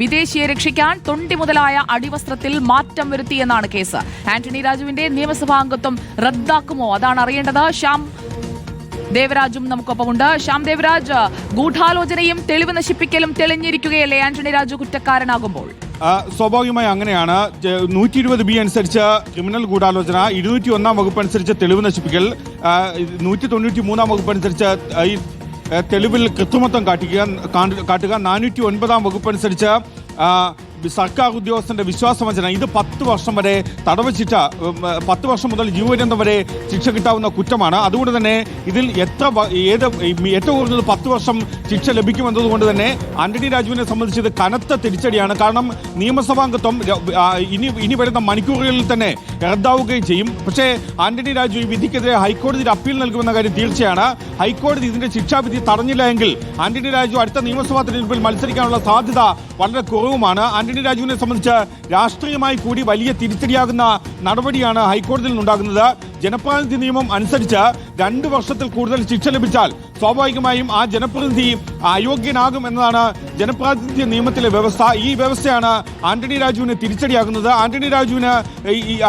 വിദേശിയെ രക്ഷിക്കാൻ തൊണ്ടി മുതലായ അടിവസ്ത്രത്തിൽ മാറ്റം വരുത്തിയെന്നാണ് കേസ്. ആന്റണി രാജുവിന്റെ നിയമസഭാ അംഗത്വം റദ്ദാക്കുമോ? അതാണ് അറിയേണ്ടത്. ശ്യാം ദേവരാജും നമുക്കൊപ്പമുണ്ട്. ശ്യാം ദേവരാജ് ഗൂഢാലോചനയും തെളിവ് നശിപ്പിക്കലും തെളിഞ്ഞിരിക്കുകയല്ലേ ആന്റണി രാജു കുറ്റക്കാരനാകുമ്പോൾ? സ്വാഭാവികമായി അങ്ങനെയാണ്. നൂറ്റി ഇരുപത് ബി അനുസരിച്ച് ക്രിമിനൽ ഗൂഢാലോചന ഇരുന്നൂറ്റി ഒന്നാം വകുപ്പ് അനുസരിച്ച് തെളിവ് നശിപ്പിക്കൽ നൂറ്റി തൊണ്ണൂറ്റി മൂന്നാം വകുപ്പ് അനുസരിച്ച് ഈ തെളിവിൽ കൃത്രിമത്വം കാട്ടിക്കുക കാട്ടുക. നാനൂറ്റി ഒൻപതാം വകുപ്പ് അനുസരിച്ച് ആ, സർക്കാർ ഉദ്യോഗസ്ഥന്റെ വിശ്വാസവഞ്ചന. ഇത് പത്ത് വർഷം വരെ തടവ് ശിക്ഷ പത്ത് വർഷം മുതൽ ജീവപര്യന്തം വരെ ശിക്ഷ കിട്ടാവുന്ന കുറ്റമാണ്. അതുകൊണ്ട് തന്നെ ഇതിൽ എത്ര ഏത് ഏറ്റവും കുറഞ്ഞത് പത്ത് വർഷം ശിക്ഷ ലഭിക്കുമെന്നതുകൊണ്ട് തന്നെ ആന്റണി രാജുവിനെ സംബന്ധിച്ച് ഇത് കനത്ത തിരിച്ചടിയാണ്. കാരണം നിയമസഭാംഗത്വം ഇനി ഇനി വരുന്ന മണിക്കൂറുകളിൽ തന്നെ റദ്ദാവുകയും ചെയ്യും. പക്ഷേ ആന്റണി രാജു ഈ വിധിക്കെതിരെ ഹൈക്കോടതിയിൽ അപ്പീൽ നൽകുമെന്ന കാര്യം തീർച്ചയാണ്. ഹൈക്കോടതി ഇതിന്റെ ശിക്ഷാവിധി തടഞ്ഞില്ല എങ്കിൽ ആന്റണി രാജു അടുത്ത നിയമസഭാ തെരഞ്ഞെടുപ്പിൽ മത്സരിക്കാനുള്ള സാധ്യത വളരെ കുറവുമാണ്. ആന്റണി രാജുവിനെ സംബന്ധിച്ച് രാഷ്ട്രീയമായി കൂടി വലിയ തിരിച്ചടിയാകുന്ന നടപടിയാണ് ഹൈക്കോടതിയിൽ നിന്നുണ്ടാകുന്നത് ജനപ്രാതിനിധി നിയമം അനുസരിച്ച് രണ്ട് വർഷത്തിൽ കൂടുതൽ ശിക്ഷ ലഭിച്ചാൽ സ്വാഭാവികമായും ആ ജനപ്രതിനിധിയും അയോഗ്യനാകും എന്നതാണ് ജനപ്രാതിനിധ്യ നിയമത്തിലെ വ്യവസ്ഥ. ഈ വ്യവസ്ഥയാണ് ആന്റണി രാജുവിന് തിരിച്ചടിയാകുന്നത്. ആന്റണി രാജുവിന്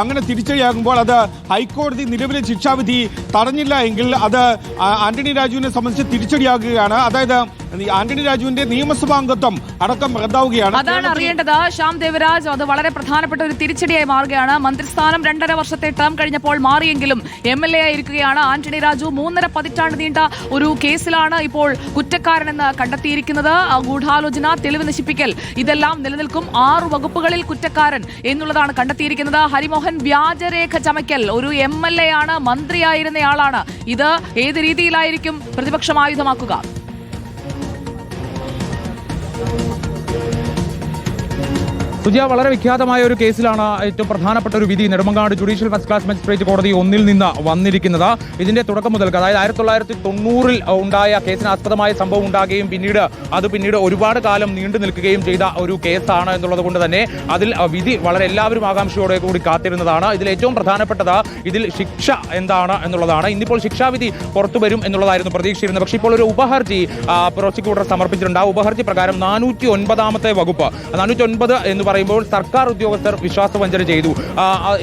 അങ്ങനെ തിരിച്ചടിയാകുമ്പോൾ അത് ഹൈക്കോടതി നിലവിലെ ശിക്ഷാവിധി തടഞ്ഞില്ല എങ്കിൽ അത് ആന്റണി രാജുവിനെ സംബന്ധിച്ച് തിരിച്ചടിയാകുകയാണ്. അതായത് ആന്റണി രാജുവിന്റെ നിയമസഭാംഗത്വം അടക്കം റദ്ദാവുകയാണ്. അതാണ് അറിയേണ്ടത്. ശ്യാം ദേവരാജ് അത് വളരെ പ്രധാനപ്പെട്ട ഒരു തിരിച്ചടിയായി മാറുകയാണ്. മന്ത്രിസ്ഥാനം രണ്ടര വർഷത്തെ ടേം കഴിഞ്ഞപ്പോൾ മാറിയെങ്കിലും എം എൽ എ ആയിരിക്കുകയാണ് ആന്റണി രാജു. മൂന്നര പതിറ്റാണ്ട് നീണ്ട ഒരു കേസിലാണ് ഇപ്പോൾ കുറ്റക്കാരനെന്ന് കണ്ടെത്തിയിരിക്കുന്നത്. ഗൂഢാലോചന തെളിവ് നശിപ്പിക്കൽ ഇതെല്ലാം നിലനിൽക്കും. ആറു വകുപ്പുകളിൽ കുറ്റക്കാരൻ എന്നുള്ളതാണ് കണ്ടെത്തിയിരിക്കുന്നത്. ഹരിമോഹൻ വ്യാജരേഖ ചമയ്ക്കൽ ഒരു എം എൽ എ ആണ് മന്ത്രിയായിരുന്നയാളാണ്. ഇത് ഏത് രീതിയിലായിരിക്കും പ്രതിപക്ഷം ആയുധമാക്കുക സുജിയ വളരെ വിഖ്യാതമായ ഒരു കേസിലാണ് ഏറ്റവും പ്രധാനപ്പെട്ട ഒരു വിധി. Nedumangad judicial first class magistrate കോടതി ഒന്നിൽ നിന്ന് വന്നിരിക്കുന്നത്. ഇതിന്റെ തുടക്കം മുതൽ അതായത് ആയിരത്തി തൊള്ളായിരത്തി തൊണ്ണൂറിൽ ഉണ്ടായ കേസിന് ആസ്പദമായ സംഭവം ഉണ്ടാകുകയും പിന്നീട് അത് പിന്നീട് ഒരുപാട് കാലം നീണ്ടു നിൽക്കുകയും ചെയ്ത ഒരു കേസാണ് എന്നുള്ളത് കൊണ്ട് തന്നെ അതിൽ വിധി വളരെ എല്ലാവരും ആകാംക്ഷയോടെ കൂടി കാത്തിരുന്നതാണ്. ഇതിൽ ഏറ്റവും പ്രധാനപ്പെട്ടത് ഇതിൽ ശിക്ഷ എന്താണ് എന്നുള്ളതാണ്. ഇന്നിപ്പോൾ ശിക്ഷാവിധി പുറത്തു വരും എന്നുള്ളതായിരുന്നു പ്രതീക്ഷിച്ചിരുന്നത്. പക്ഷേ ഇപ്പോൾ ഒരു ഉപഹർജി പ്രോസിക്യൂട്ടർ സമർപ്പിച്ചിട്ടുണ്ട്. ആ ഉപഹർജി പ്രകാരം നാനൂറ്റി ഒൻപതാമത്തെ വകുപ്പ് നാനൂറ്റി ഒൻപത് എന്ന് പറയുമ്പോൾ സർക്കാർ ഉദ്യോഗസ്ഥർ വിശ്വാസവഞ്ചന ചെയ്തു.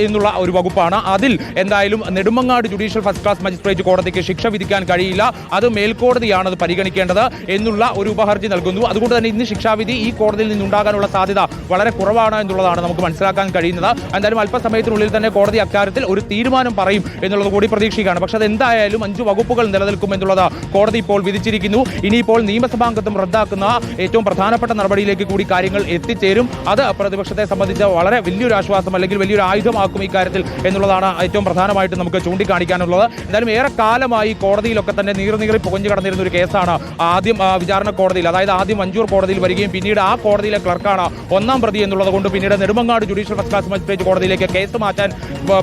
എന്നുള്ള ഒരു വകുപ്പാണ്. അതിൽ എന്തായാലും Nedumangad judicial first class magistrate കോടതിക്ക് ശിക്ഷ വിധിക്കാൻ കഴിയില്ല. അത് മേൽക്കോടതിയാണ് അത് പരിഗണിക്കേണ്ടത് എന്നുള്ള ഒരു ഉപഹർജി നൽകുന്നു. അതുകൊണ്ട് തന്നെ ഇന്ന് ശിക്ഷാവിധി ഈ കോടതിയിൽ നിന്നുണ്ടാകാനുള്ള സാധ്യത വളരെ കുറവാണ് എന്നുള്ളതാണ് നമുക്ക് മനസ്സിലാക്കാൻ കഴിയുന്നത്. എന്തായാലും അല്പസമയത്തിനുള്ളിൽ തന്നെ കോടതി അക്കാര്യത്തിൽ ഒരു തീരുമാനം പറയും എന്നുള്ളത് കൂടി പ്രതീക്ഷിക്കുകയാണ്. പക്ഷേ അത് എന്തായാലും അഞ്ച് വകുപ്പുകൾ നിലനിൽക്കും എന്നുള്ളത് കോടതി ഇപ്പോൾ വിധിച്ചിരിക്കുന്നു. ഇനിയിപ്പോൾ നിയമസഭാംഗത്വം റദ്ദാക്കുന്ന ഏറ്റവും പ്രധാനപ്പെട്ട നടപടിയിലേക്ക് കൂടി കാര്യങ്ങൾ എത്തിച്ചേരും. അത് പ്രതിപക്ഷത്തെ സംബന്ധിച്ച് വളരെ വലിയൊരു ആശ്വാസം അല്ലെങ്കിൽ വലിയൊരു ആയുധമാക്കും ഈ കാര്യത്തിൽ എന്നുള്ളതാണ് ഏറ്റവും പ്രധാനമായിട്ട് നമുക്ക് ചൂണ്ടിക്കാണിക്കാനുള്ളത്. എന്തായാലും ഏറെ കാലമായി കോടതിയിലൊക്കെ തന്നെ നീറി നീറി പുകഞ്ഞു കടന്നിരുന്ന ഒരു കേസാണ് ആദ്യം വിചാരണ കോടതിയിൽ. അതായത് ആദ്യം മഞ്ചൂർ കോടതിയിൽ വരികയും പിന്നീട് ആ കോടതിയിലെ ക്ലർക്കാണ് ഒന്നാം പ്രതി എന്നുള്ളത് കൊണ്ട് പിന്നീട് Nedumangad judicial first class magistrate കോടതിയിലേക്ക് കേസ് മാറ്റാൻ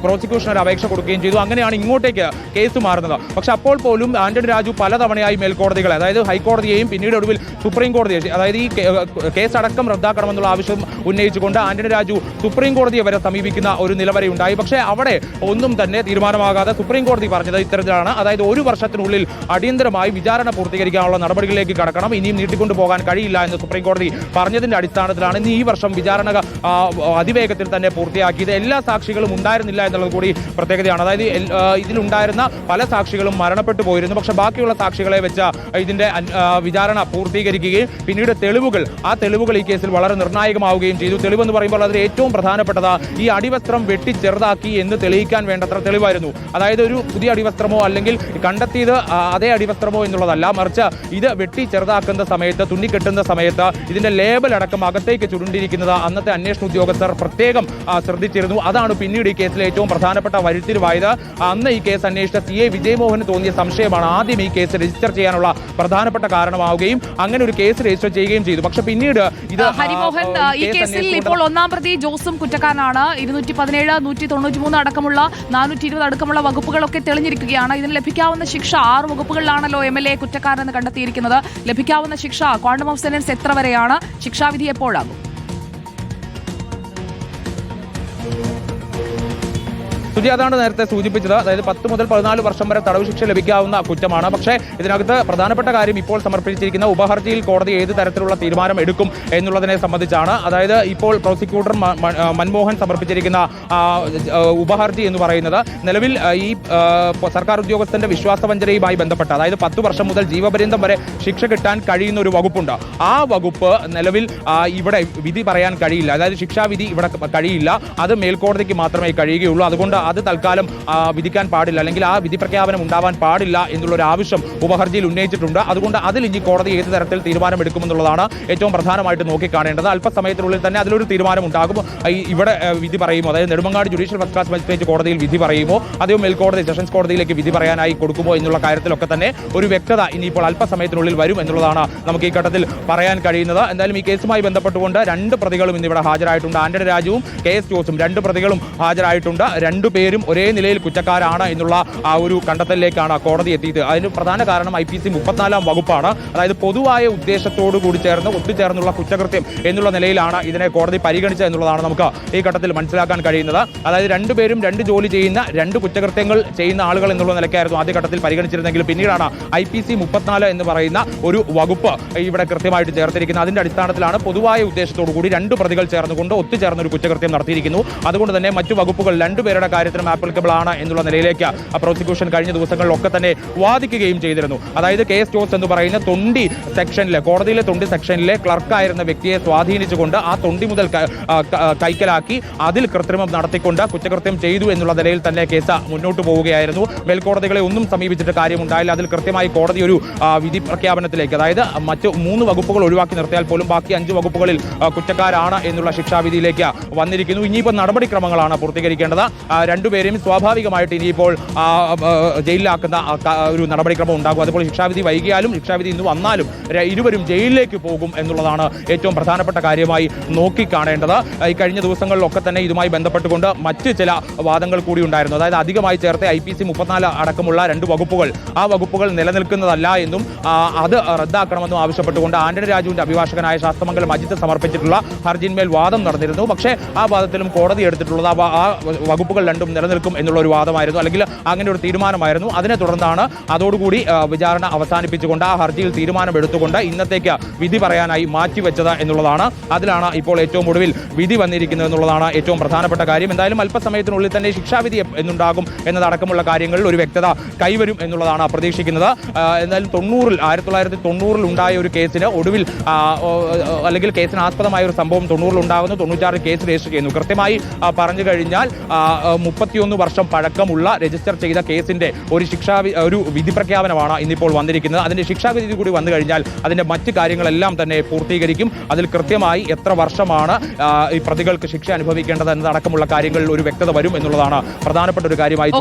പ്രോസിക്യൂഷൻ ഒരു അപേക്ഷ കൊടുക്കുകയും ചെയ്തു. അങ്ങനെയാണ് ഇങ്ങോട്ടേക്ക് കേസ് മാറുന്നത്. പക്ഷെ അപ്പോൾ പോലും ആന്റണി രാജു പലതവണയായി മേൽക്കോടതികളെ അതായത് ഹൈക്കോടതിയെയും പിന്നീട് ഒടുവിൽ സുപ്രീം കോടതിയെ അതായത് ഈ കേസടക്കം റദ്ദാക്കണമെന്നുള്ള ആവശ്യം ഉന്നയിച്ചുകൊണ്ട് ആന്റണി രാജു സുപ്രീം കോടതിയെ വരെ സമീപിക്കുന്ന ഒരു നിലവരെയുണ്ടായി പക്ഷേ അവിടെ ഒന്നും തന്നെ തീരുമാനമാകാതെ സുപ്രീം കോടതി പറഞ്ഞത് ഇത്തരത്തിലാണ്. അതായത് ഒരു വർഷത്തിനുള്ളിൽ അടിയന്തരമായി വിചാരണ പൂർത്തീകരിക്കാനുള്ള നടപടികളിലേക്ക് കടക്കണം. ഇനിയും നീട്ടിക്കൊണ്ടു പോകാൻ കഴിയില്ല എന്ന് സുപ്രീം കോടതി പറഞ്ഞതിന്റെ അടിസ്ഥാനത്തിലാണ് ഇന്ന് ഈ വർഷം വിചാരണ അതിവേഗത്തിൽ തന്നെ പൂർത്തിയാക്കിയത്. എല്ലാ സാക്ഷികളും ഉണ്ടായിരുന്നില്ല എന്നുള്ളത് കൂടി പ്രത്യേകതയാണ്. അതായത് ഇതിലുണ്ടായിരുന്ന പല സാക്ഷികളും മരണപ്പെട്ടു പോയിരുന്നു. പക്ഷേ ബാക്കിയുള്ള സാക്ഷികളെ വെച്ച ഇതിന്റെ വിചാരണ പൂർത്തീകരിക്കുകയും പിന്നീട് തെളിവുകൾ ആ തെളിവുകൾ ഈ കേസിൽ വളരെ നിർണായകമാവുകയും ചെയ്തു. തെളിവെന്ന് പറയുമ്പോൾ അതിൽ ഏറ്റവും പ്രധാനപ്പെട്ടത് ഈ അടിവസ്ത്രം വെട്ടി ചെറുതാക്കി എന്ന് തെളിയിക്കാൻ വേണ്ടത്ര തെളിവായിരുന്നു. അതായത് ഒരു പുതിയ അടിവസ്ത്രമോ അല്ലെങ്കിൽ കണ്ടെത്തിയത് അതേ അടിവസ്ത്രമോ എന്നുള്ളതല്ല. മറിച്ച് ഇത് വെട്ടി ചെറുതാക്കുന്ന സമയത്ത് തുന്നിക്കെട്ടുന്ന സമയത്ത് ഇതിന്റെ ലേബൽ അടക്കം അകത്തേക്ക് ചുരുണ്ടിരിക്കുന്നത് അന്നത്തെ അന്വേഷണ ഉദ്യോഗസ്ഥർ പ്രത്യേകം ശ്രദ്ധിച്ചിരുന്നു. അതാണ് പിന്നീട് ഈ കേസിലെ ഏറ്റവും പ്രധാനപ്പെട്ട വഴിത്തിരിവായത് അന്ന് ഈ കേസ് അന്വേഷിച്ച സി എ വിജയമോഹന് തോന്നിയ സംശയമാണ് ആദ്യം ഈ കേസ് രജിസ്റ്റർ ചെയ്യാനുള്ള പ്രധാനപ്പെട്ട കാരണമാവുകയും അങ്ങനെ ഒരു കേസ് രജിസ്റ്റർ ചെയ്യുകയും ചെയ്തു. പക്ഷെ പിന്നീട് ഇത് ഹരിമോഹൻ ഈ കേസിൽ കേസ് കേസിൽ ഇപ്പോൾ ഒന്നാം പ്രതി ജോസും കുറ്റക്കാരനാണ്. ഇരുന്നൂറ്റി പതിനേഴ് നൂറ്റി തൊണ്ണൂറ്റി മൂന്ന് അടക്കമുള്ള നാനൂറ്റി ഇരുപത് അടക്കമുള്ള വകുപ്പുകളൊക്കെ തെളിഞ്ഞിരിക്കുകയാണ്. ഇതിന് ലഭിക്കാവുന്ന ശിക്ഷ ആറ് വകുപ്പുകളിലാണല്ലോ എം എൽ എ കുറ്റക്കാരനെന്ന് കണ്ടെത്തിയിരിക്കുന്നത്. ലഭിക്കാവുന്ന ശിക്ഷ ക്വാണ്ടം ഓഫ് സെന്റൻസ് എത്ര വരെയാണ്? ശിക്ഷാവിധി എപ്പോഴാകും? സുജി അതാണ് നേരത്തെ സൂചിപ്പിച്ചത്. അതായത് പത്ത് മുതൽ പതിനാല് വർഷം വരെ തടവ് ശിക്ഷ ലഭിക്കാവുന്ന കുറ്റമാണ്. പക്ഷേ ഇതിനകത്ത് പ്രധാനപ്പെട്ട കാര്യം ഇപ്പോൾ സമർപ്പിച്ചിരിക്കുന്ന ഉപഹർജിയിൽ കോടതി ഏത് തരത്തിലുള്ള തീരുമാനം എടുക്കും എന്നുള്ളതിനെ സംബന്ധിച്ചാണ്. അതായത് ഇപ്പോൾ പ്രോസിക്യൂട്ടർ മൻമോഹൻ സമർപ്പിച്ചിരിക്കുന്ന ഉപഹർജി എന്ന് പറയുന്നത് നിലവിൽ ഈ സർക്കാർ ഉദ്യോഗസ്ഥന്റെ വിശ്വാസവഞ്ചനയുമായി ബന്ധപ്പെട്ട അതായത് പത്ത് വർഷം മുതൽ ജീവപര്യന്തം വരെ ശിക്ഷ കിട്ടാൻ കഴിയുന്ന ഒരു വകുപ്പുണ്ട്. ആ വകുപ്പ് നിലവിൽ ഇവിടെ വിധി പറയാൻ കഴിയില്ല. അതായത് ശിക്ഷാവിധി ഇവിടെ കഴിയില്ല. അത് മേൽക്കോടതിക്ക് മാത്രമേ കഴിയുകയുള്ളൂ. അതുകൊണ്ട് അത് തൽക്കാലം വിധിക്കാൻ പാടില്ല. അല്ലെങ്കിൽ ആ വിധി പ്രഖ്യാപനം ഉണ്ടാവാൻ പാടില്ല എന്നുള്ള ഒരു ആവശ്യം ഉപഹർജിയിൽ ഉന്നയിച്ചിട്ടുണ്ട്. അതുകൊണ്ട് അതിൽ ഇനി കോടതി ഏത് തരത്തിൽ തീരുമാനമെടുക്കുമെന്നുള്ളതാണ് ഏറ്റവും പ്രധാനമായിട്ട് നോക്കിക്കാണേണ്ടത്. അല്പസമയത്തിനുള്ളിൽ തന്നെ അതിലൊരു തീരുമാനം ഉണ്ടാകും ഇവിടെ വിധി പറയുമോ? അതായത് Nedumangad judicial first class magistrate കോടതിയിൽ വിധി പറയുമോ? അതോ മേൽക്കോടതി സെഷൻസ് കോടതിയിലേക്ക് വിധി പറയാനായി കൊടുക്കുമോ എന്നുള്ള കാര്യത്തിലൊക്കെ തന്നെ ഒരു വ്യക്തത ഇനിയിപ്പോൾ അല്പസമയത്തിനുള്ളിൽ വരും എന്നുള്ളതാണ് നമുക്ക് ഈ ഘട്ടത്തിൽ പറയാൻ കഴിയുന്നത്. എന്തായാലും ഈ കേസുമായി ബന്ധപ്പെട്ടുകൊണ്ട് രണ്ട് പ്രതികളും ഇന്ന് ഇവിടെ ഹാജരായിട്ടുണ്ട്. ആന്റണി രാജുവും കെ എസ് ജോസും രണ്ട് പ്രതികളും ഹാജരായിട്ടുണ്ട്. രണ്ടു പേരും ഒരേ നിലയിൽ കുറ്റക്കാരാണ് എന്നുള്ള ആ ഒരു കണ്ടെത്തലിലേക്കാണ് കോടതി എത്തിയത്. അതിന് പ്രധാന കാരണം ഐ പി സി മുപ്പത്തിനാലാം വകുപ്പാണ്. അതായത് പൊതുവായ ഉദ്ദേശത്തോടു കൂടി ചേർന്ന് ഒത്തുചേർന്നുള്ള കുറ്റകൃത്യം എന്നുള്ള നിലയിലാണ് ഇതിനെ കോടതി പരിഗണിച്ചത് എന്നുള്ളതാണ് നമുക്ക് ഈ ഘട്ടത്തിൽ മനസ്സിലാക്കാൻ കഴിയുന്നത്. അതായത് രണ്ടുപേരും രണ്ട് ജോലി ചെയ്യുന്ന രണ്ട് കുറ്റകൃത്യങ്ങൾ ചെയ്യുന്ന ആളുകൾ എന്നുള്ള നിലയ്ക്കായിരുന്നു ആദ്യഘട്ടത്തിൽ പരിഗണിച്ചിരുന്നെങ്കിൽ പിന്നീടാണ് ഐ പി സി മുപ്പത്തിനാല് എന്ന് പറയുന്ന ഒരു വകുപ്പ് ഇവിടെ കൃത്യമായിട്ട് ചേർത്തിരിക്കുന്നത്. അതിന്റെ അടിസ്ഥാനത്തിലാണ് പൊതുവായ ഉദ്ദേശത്തോടു കൂടി രണ്ട് പ്രതികൾ ചേർന്നുകൊണ്ട് ഒത്തുചേർന്ന് ഒരു കുറ്റകൃത്യം നടത്തിയിരിക്കുന്നു. അതുകൊണ്ട് തന്നെ മറ്റു വകുപ്പുകൾ രണ്ടുപേരുടെ കാര്യത്തിലും ആപ്ലിക്കബിൾ ആണ് എന്നുള്ള നിലയിലേക്ക് പ്രോസിക്യൂഷൻ കഴിഞ്ഞ ദിവസങ്ങളിലൊക്കെ തന്നെ വാദിക്കുകയും ചെയ്തിരുന്നു. അതായത് കെ എസ് ജോസ് എന്ന് പറയുന്ന തൊണ്ടി സെക്ഷനിലെ കോടതിയിലെ തൊണ്ടി സെക്ഷനിലെ ക്ലർക്കായിരുന്ന വ്യക്തിയെ സ്വാധീനിച്ചുകൊണ്ട് ആ തൊണ്ടി മുതൽ കൈക്കലാക്കി അതിൽ കൃത്രിമം നടത്തിക്കൊണ്ട് കുറ്റകൃത്യം ചെയ്തു എന്നുള്ള നിലയിൽ തന്നെ കേസ് മുന്നോട്ട് പോവുകയായിരുന്നു. മേൽക്കോടതികളെ ഒന്നും സമീപിച്ചിട്ട് കാര്യമുണ്ടായില്ല. അതിൽ കൃത്യമായി കോടതി ഒരു വിധി പ്രഖ്യാപനത്തിലേക്ക് അതായത് മറ്റ് മൂന്ന് വകുപ്പുകൾ ഒഴിവാക്കി നിർത്തിയാൽ പോലും ബാക്കി അഞ്ച് വകുപ്പുകളിൽ കുറ്റക്കാരാണ് എന്നുള്ള ശിക്ഷാവിധിയിലേക്ക് വന്നിരിക്കുന്നു. ഇനിയിപ്പോൾ നടപടിക്രമങ്ങളാണ് പൂർത്തീകരിക്കേണ്ടത്. രണ്ടുപേരെയും സ്വാഭാവികമായിട്ട് ഇനിയിപ്പോൾ ജയിലിലാക്കുന്ന ഒരു നടപടിക്രമം ഉണ്ടാകും. അതുപോലെ ശിക്ഷാവിധി വൈകിയാലും ശിക്ഷാവിധി ഇന്ന് വന്നാലും ഇരുവരും ജയിലിലേക്ക് പോകും എന്നുള്ളതാണ് ഏറ്റവും പ്രധാനപ്പെട്ട കാര്യമായി നോക്കിക്കാണേണ്ടത്. ഈ കഴിഞ്ഞ ദിവസങ്ങളിലൊക്കെ തന്നെ ഇതുമായി ബന്ധപ്പെട്ടുകൊണ്ട് മറ്റ് ചില വാദങ്ങൾ കൂടി ഉണ്ടായിരുന്നു. അതായത് അധികമായി ചേർത്ത് ഐ പി സി മുപ്പത്തിനാല് അടക്കമുള്ള രണ്ട് വകുപ്പുകൾ. ആ വകുപ്പുകൾ നിലനിൽക്കുന്നതല്ല എന്നും അത് റദ്ദാക്കണമെന്നും ആവശ്യപ്പെട്ടുകൊണ്ട് ആന്റണി രാജുവിന്റെ അഭിഭാഷകനായ ശാസ്ത്രമംഗലം അജിത്ത് സമർപ്പിച്ചിട്ടുള്ള ഹർജിന്മേൽ വാദം നടന്നിരുന്നു. പക്ഷേ ആ വാദത്തിലും കോടതി എടുത്തിട്ടുള്ളത് ആ വകുപ്പുകൾ രണ്ടും നിലനിൽക്കും എന്നുള്ള ഒരു വാദമായിരുന്നു. അല്ലെങ്കിൽ അങ്ങനെ ഒരു തീരുമാനമായിരുന്നു. അതിനെ തുടർന്നാണ് അതോടുകൂടി വിചാരണ അവസാനിപ്പിച്ചുകൊണ്ട് ആ ഹർജിയിൽ തീരുമാനമെടുത്തുകൊണ്ട് ഇന്നത്തേക്ക് വിധി പറയാനായി മാറ്റിവെച്ചത് എന്നുള്ളതാണ് അതിലാണ് ഇപ്പോൾ ഏറ്റവും ഒടുവിൽ വിധി വന്നിരിക്കുന്നത് എന്നുള്ളതാണ് ഏറ്റവും പ്രധാനപ്പെട്ട കാര്യം. എന്തായാലും അല്പസമയത്തിനുള്ളിൽ തന്നെ ശിക്ഷാവിധി എന്നുണ്ടാകും എന്നതടക്കമുള്ള കാര്യങ്ങളിൽ ഒരു വ്യക്തത കൈവരും എന്നുള്ളതാണ് പ്രതീക്ഷിക്കുന്നത്. എന്തായാലും തൊണ്ണൂറിൽ ആയിരത്തി തൊള്ളായിരത്തി തൊണ്ണൂറിൽ ഉണ്ടായ ഒരു കേസിന് ഒടുവിൽ അല്ലെങ്കിൽ കേസിന് ആസ്പദമായ ഒരു സംഭവം തൊണ്ണൂറിൽ ഉണ്ടാകുന്നു. തൊണ്ണൂറ്റാറ് കേസ് രജിസ്റ്റർ ചെയ്യുന്നു. കൃത്യമായി പറഞ്ഞു കഴിഞ്ഞാൽ മുപ്പത്തിയൊന്ന് വർഷം പഴക്കമുള്ള രജിസ്റ്റർ ചെയ്ത കേസിന്റെ ഒരു ശിക്ഷാ ഒരു വിധി പ്രഖ്യാപനമാണ് ഇന്നിപ്പോൾ വന്നിരിക്കുന്നത്. അതിന്റെ ശിക്ഷാവിധി കൂടി വന്നു കഴിഞ്ഞാൽ അതിന്റെ മറ്റ് കാര്യങ്ങളെല്ലാം തന്നെ പൂർത്തീകരിക്കും. അതിൽ കൃത്യമായി എത്ര വർഷമാണ് ഈ പ്രതികൾക്ക് ശിക്ഷ അനുഭവിക്കേണ്ടത് എന്നതടക്കമുള്ള കാര്യങ്ങളിൽ ഒരു വ്യക്തത വരും എന്നുള്ളതാണ് പ്രധാനപ്പെട്ട ഒരു കാര്യമായി